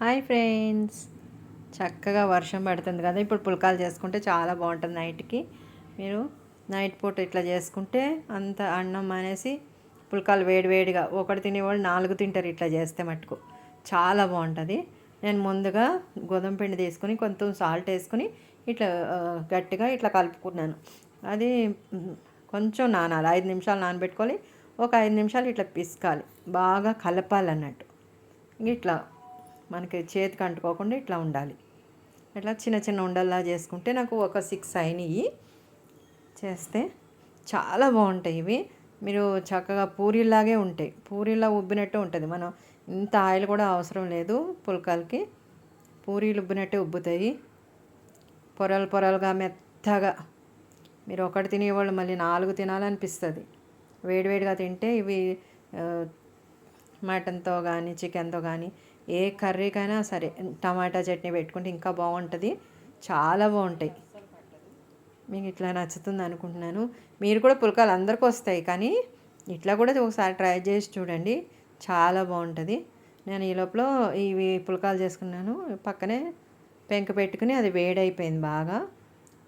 Hi friends. చక్కగా వర్షం పడుతుంది కదా. ఇప్పుడు పుల్కాలు చేసుకుంటే చాలా బాగుంటుంది నైట్కి. మీరు నైట్ పూట ఇట్లా చేసుకుంటే అంత అన్నం అనేసి పుల్కాలు వేడివేడిగా ఒకటి తినేవాళ్ళు నాలుగు తింటారు ఇట్లా చేస్తే మటుకు. చాలా బాగుంటుంది. నేను ముందుగా గోధుమ పిండి తీసుకుని కొంచెం సాల్ట్ వేసుకుని ఇట్లా గట్టిగా ఇట్లా కలుపుకున్నాను. అది కొంచెం నానాలి. ఐదు నిమిషాలు నానబెట్టుకోవాలి. ఒక ఐదు నిమిషాలు ఇట్లా పిసకాలి. బాగా కలపాలి అన్నట్టు ఇట్లా మనకి చేతికి అంటుకోకుండా ఇట్లా ఉండాలి. ఇట్లా చిన్న చిన్న ఉండల్లా చేసుకుంటే నాకు ఒక సిక్స్ అయినవి చేస్తే చాలా బాగుంటాయి ఇవి. మీరు చక్కగా పూరీలాగే ఉంటాయి. పూరీలా ఉబ్బినట్టు ఉంటుంది. మనం ఇంత ఆయిల్ కూడా అవసరం లేదు పుల్కాలకి. పూరీలు ఉబ్బినట్టే ఉబ్బుతాయి. పొరలు పొరలుగా మెత్తగా. మీరు ఒకటి తినేవాళ్ళు మళ్ళీ నాలుగు తినాలనిపిస్తుంది. వేడివేడిగా తింటే ఇవి మటన్తో కానీ చికెన్తో కానీ ఏ కర్రీకైనా సరే టమాటా చట్నీ పెట్టుకుంటే ఇంకా బాగుంటుంది. చాలా బాగుంటాయి. మీకు ఇట్లా నచ్చుతుంది అనుకుంటున్నాను. మీరు కూడా పుల్కాలు అందరికీ వస్తాయి కానీ ఇట్లా కూడా ఒకసారి ట్రై చేసి చూడండి. చాలా బాగుంటుంది. నేను ఈ లోపల ఇవి పుల్కాలు చేసుకున్నాను. పక్కనే పెంక పెట్టుకుని అది వేడైపోయింది బాగా.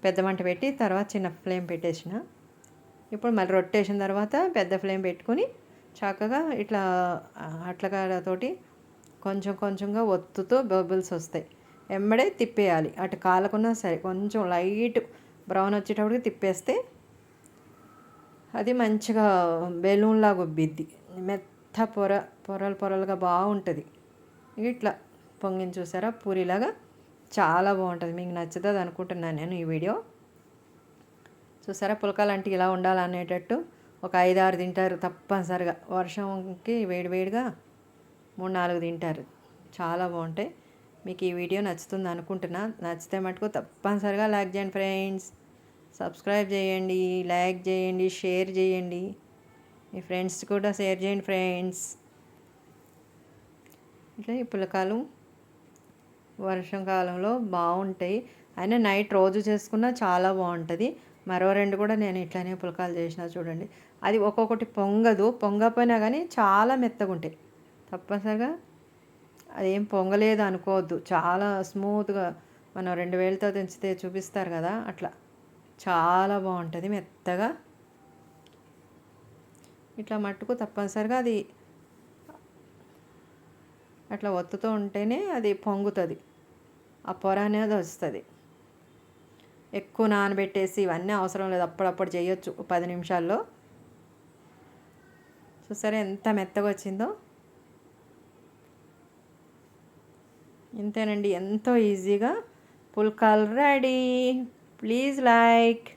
పెద్ద మంట పెట్టి తర్వాత చిన్న ఫ్లేమ్ పెట్టేసిన. ఇప్పుడు మళ్ళీ రొట్టేసిన తర్వాత పెద్ద ఫ్లేమ్ పెట్టుకొని చక్కగా ఇట్లా అట్లకాడతోటి కొంచెం కొంచెంగా ఒత్తుతో బబుల్స్ వస్తాయి. ఎమ్మడే తిప్పేయాలి. అటు కాలకున్నా సరే కొంచెం లైట్ బ్రౌన్ వచ్చేటప్పటికి తిప్పేస్తే అది మంచిగా బెలూన్లాగా ఉబ్బిద్ది. మెత్త పొర పొరలు పొరలుగా బాగుంటుంది. ఇట్లా పొంగిని చూసారా? పూరిలాగా చాలా బాగుంటుంది. మీకు నచ్చుతుంది అనుకుంటున్నాను నేను ఈ వీడియో. చూసారా? పులకాలంటే ఇలా ఉండాలనేటట్టు ఒక ఐదారు తింటారు తప్పనిసరిగా. వర్షంకి వేడివేడిగా మూడు నాలుగు తింటారు. చాలా బాగుంటాయి. మీకు ఈ వీడియో నచ్చుతుంది అనుకుంటున్నా. నచ్చితే మటుకు తప్పనిసరిగా లైక్ చేయండి ఫ్రెండ్స్. సబ్స్క్రైబ్ చేయండి లైక్ చేయండి షేర్ చేయండి. మీ ఫ్రెండ్స్ కూడా షేర్ చేయండి ఫ్రెండ్స్. ఇట్లా ఈ పులకాలు వర్షం కాలంలో బాగుంటాయి. అయినా నైట్ రోజు చేసుకున్నా చాలా బాగుంటుంది. మరో రెండు కూడా నేను ఇట్లానే పులకాలు చేసిన చూడండి. అది ఒక్కొక్కటి పొంగదు. పొంగపోయినా కానీ చాలా మెత్తగా ఉంటాయి తప్పనిసరిగా అదేం పొంగలేదు అనుకోవద్దు. చాలా స్మూత్గా మనం రెండు వేలతో తెంచితే చూపిస్తారు కదా అట్లా. చాలా బాగుంటుంది మెత్తగా. ఇట్లా మట్టుకు తప్పనిసరిగా అది అట్లా ఒత్తుతూ ఉంటేనే అది పొంగుతుంది. ఆ పొర అనేది వస్తుంది. ఎక్కువ నానబెట్టేసి ఇవన్నీ అవసరం లేదు అప్పుడప్పుడు చేయొచ్చు పది నిమిషాల్లో. చూసారా ఎంత మెత్తగా వచ్చిందో. ఇంతేనండి ఎంతో ఈజీగా. పుల్కాల్ రెడీ. Please like.